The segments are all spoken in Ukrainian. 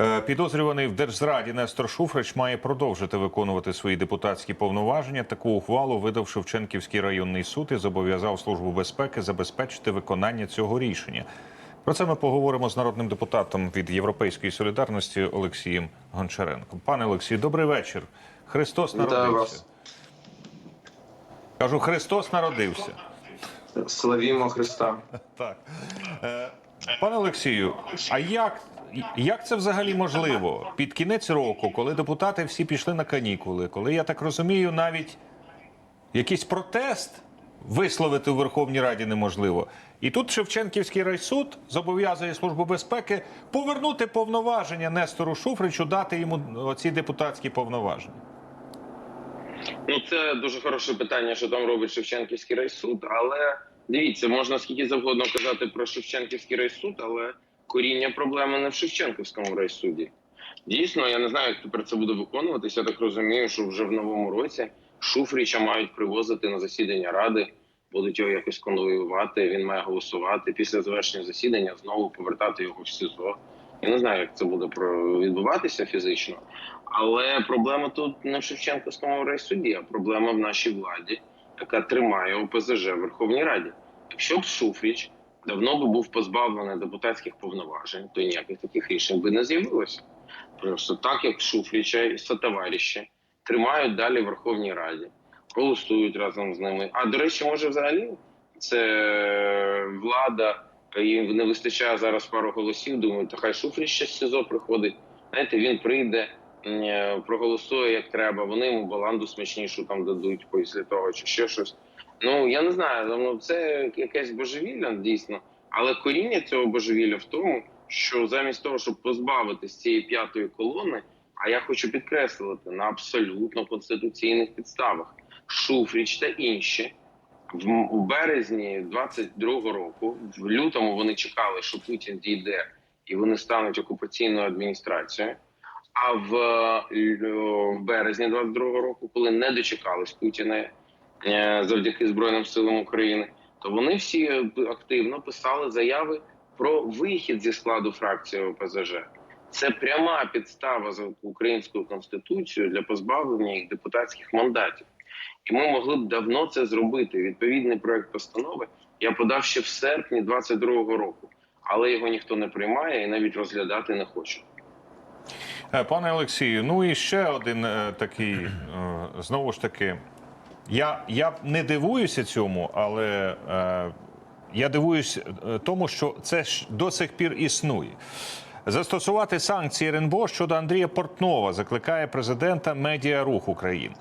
Е, Підозрюваний в держзраді Нестор Шуфрич має продовжити виконувати свої депутатські повноваження. Таку ухвалу видав Шевченківський районний суд і зобов'язав службу безпеки забезпечити виконання цього рішення. Про це ми поговоримо з народним депутатом від Європейської солідарності Олексієм Гончаренком. Пане Олексію, добрий вечір. Христос народився. Кажу, Христос народився. Славімо Христа. Так. Е, Пане Олексію, а як, як це взагалі можливо? Під кінець року, коли депутати всі пішли на канікули, коли я так розумію, навіть якийсь протест висловити у Верховній Раді неможливо. І тут Шевченківський райсуд зобов'язує Службу безпеки повернути повноваження Нестору Шуфричу, дати йому оці депутатські повноваження. Ну, це дуже хороше питання, що там робить Шевченківський райсуд. Але дивіться, можна скільки завгодно казати про Шевченківський райсуд, але коріння проблеми не в Шевченківському райсуді. Дійсно, я не знаю, як тепер це буде виконуватися. Я так розумію, що вже в новому році Шуфріча мають привозити на засідання ради, будуть його якось конвоювати. Він має голосувати після завершення засідання, знову повертати його в СІЗО. Я не знаю, як це буде відбуватися фізично. Але проблема тут не в Шевченківському райсуді, а проблема в нашій владі, яка тримає ОПЗЖ в Верховній Раді. Якщо б Шуфріч давно би був позбавлений депутатських повноважень, то ніяких таких рішень би не з'явилося. Просто так як Шуфріча і сотовариші тримають далі в Верховній Раді, голосують разом з ними. А до речі, може, взагалі це влада, їм не вистачає зараз пару голосів. Думаю, та хай Шуфріч ще з СІЗО приходить. Знаєте, він прийде, е, проголосує як треба. Вони йому баланду смачнішу там дадуть після того, чи ще щось. Ну я не знаю. Ну це якесь божевілля дійсно. Але коріння цього божевілля в тому, що замість того, щоб позбавитись цієї п'ятої колони, а я хочу підкреслити на абсолютно конституційних підставах, Шуфріч та інші в березні 22-го року, в лютому вони чекали, що Путін дійде і вони стануть окупаційною адміністрацією. А в, е, березні 22-го року, коли не дочекались Путіна завдяки Збройним силам України, то вони всі е, активно писали заяви про вихід зі складу фракції ОПЗЖ. Це пряма підстава за українською конституцією для позбавлення їх депутатських мандатів. І ми могли б давно це зробити. Відповідний проект постанови я подав ще в серпні 22-го року, але його ніхто не приймає і навіть розглядати не хоче. Е, Пане Олексію, ну і ще один е, такий, е, знову ж таки, я, я не дивуюся цьому, але е, я дивуюсь е, тому, що це ж до сих пір існує. Застосувати санкції РНБО щодо Андрія Портнова закликає президента Медіарух України.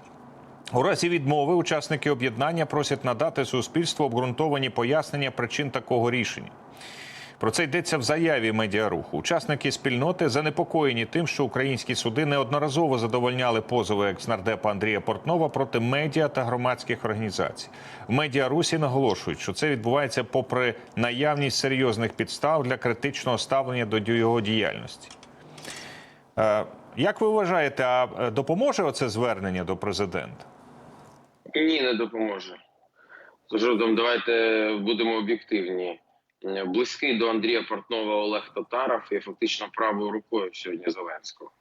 У разі відмови учасники об'єднання просять надати суспільству обґрунтовані пояснення причин такого рішення. Про це йдеться в заяві медіаруху. Учасники спільноти занепокоєні тим, що українські суди неодноразово задовольняли позови екснардепа Андрія Портнова проти медіа та громадських організацій. В медіарусі наголошують, що це відбувається попри наявність серйозних підстав для критичного ставлення до його діяльності. Е, Як ви вважаєте, а е, допоможе оце звернення до президента? Ні, не допоможе. Тож давайте будемо об'єктивні. Близький до Андрія Портнова Олег Татаров є фактично правою рукою сьогодні Зеленського.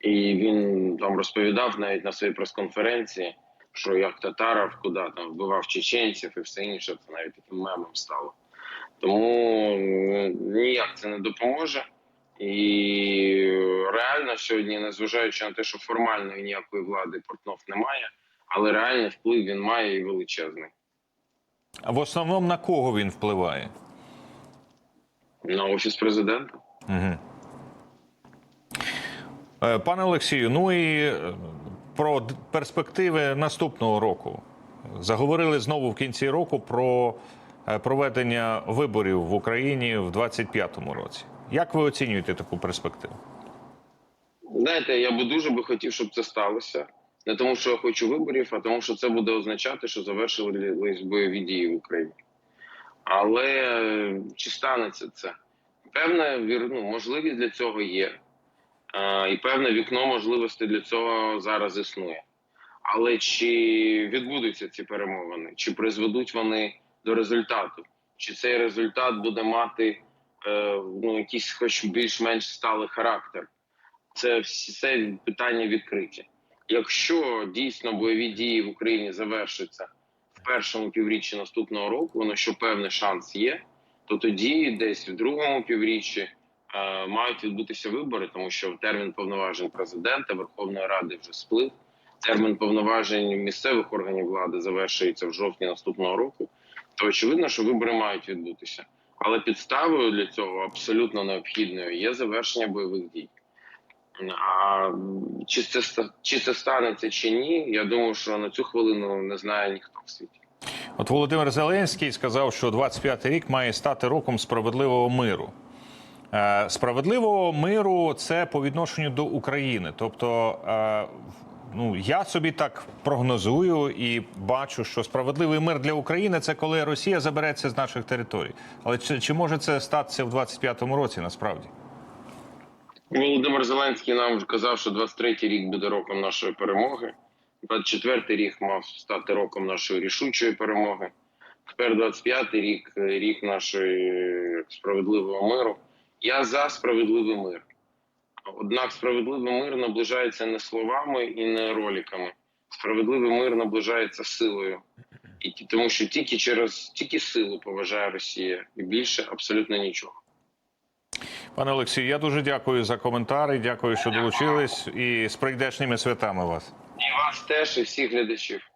І він там розповідав навіть на своїй прес-конференції, що як Татаров куди там вбивав чеченців і все інше, це навіть таким мемом стало. Тому ніяк це не допоможе. І реально сьогодні, незважаючи на те, що формальної ніякої влади Портнов немає, але реальний вплив він має і величезний. А в основному на кого він впливає? На офіс президента. Угу. Пане Олексію, ну і е, про перспективи наступного року. Заговорили знову в кінці року про е, проведення виборів в Україні в 25-му році. Як ви оцінюєте таку перспективу? Знаєте, я би дуже би хотів, щоб це сталося. Не тому, що я хочу виборів, а тому, що це буде означати, що завершились бойові дії в Україні. Але е, чи станеться це? Певна ну, можливість для цього є. А, і певне вікно можливостей для цього зараз існує. Але чи відбудуться ці перемовини, чи призведуть вони до результату? Чи цей результат буде мати е, ну, якийсь хоч більш-менш сталий характер. Це все питання відкриті. Якщо дійсно бойові дії в Україні завершаться в першому півріччі наступного року, ну що певний шанс є, то тоді десь в другому півріччі е, мають відбутися вибори, тому що термін повноважень президента Верховної Ради вже сплив. Термін повноважень місцевих органів влади завершується в жовтні наступного року. То очевидно, що вибори мають відбутися. Але підставою для цього абсолютно необхідною є завершення бойових дій. А чи це чи це станеться чи ні? Я думаю, що на цю хвилину не знає ніхто в світі. От Володимир Зеленський сказав, що 25-й рік має стати роком справедливого миру. Е, Справедливого миру це по відношенню до України. Тобто, е, ну я собі так прогнозую і бачу, що справедливий мир для України це коли Росія забереться з наших територій. Але чи, чи може це статися в 25-му році насправді? Володимир Зеленський нам казав, що 23-й рік буде роком нашої перемоги. 24-й рік мав стати роком нашої рішучої перемоги. Тепер 25-й рік е, рік нашої справедливого миру. Я за справедливий мир. Однак справедливий мир наближається не словами і не роліками. Справедливий мир наближається силою. І тому що тільки через тільки силу поважає Росія і більше абсолютно нічого. Пане Олексію, я дуже дякую за коментарі. Дякую, що долучились. І з прийдешніми святами вас. І вас теж, і всіх глядачів.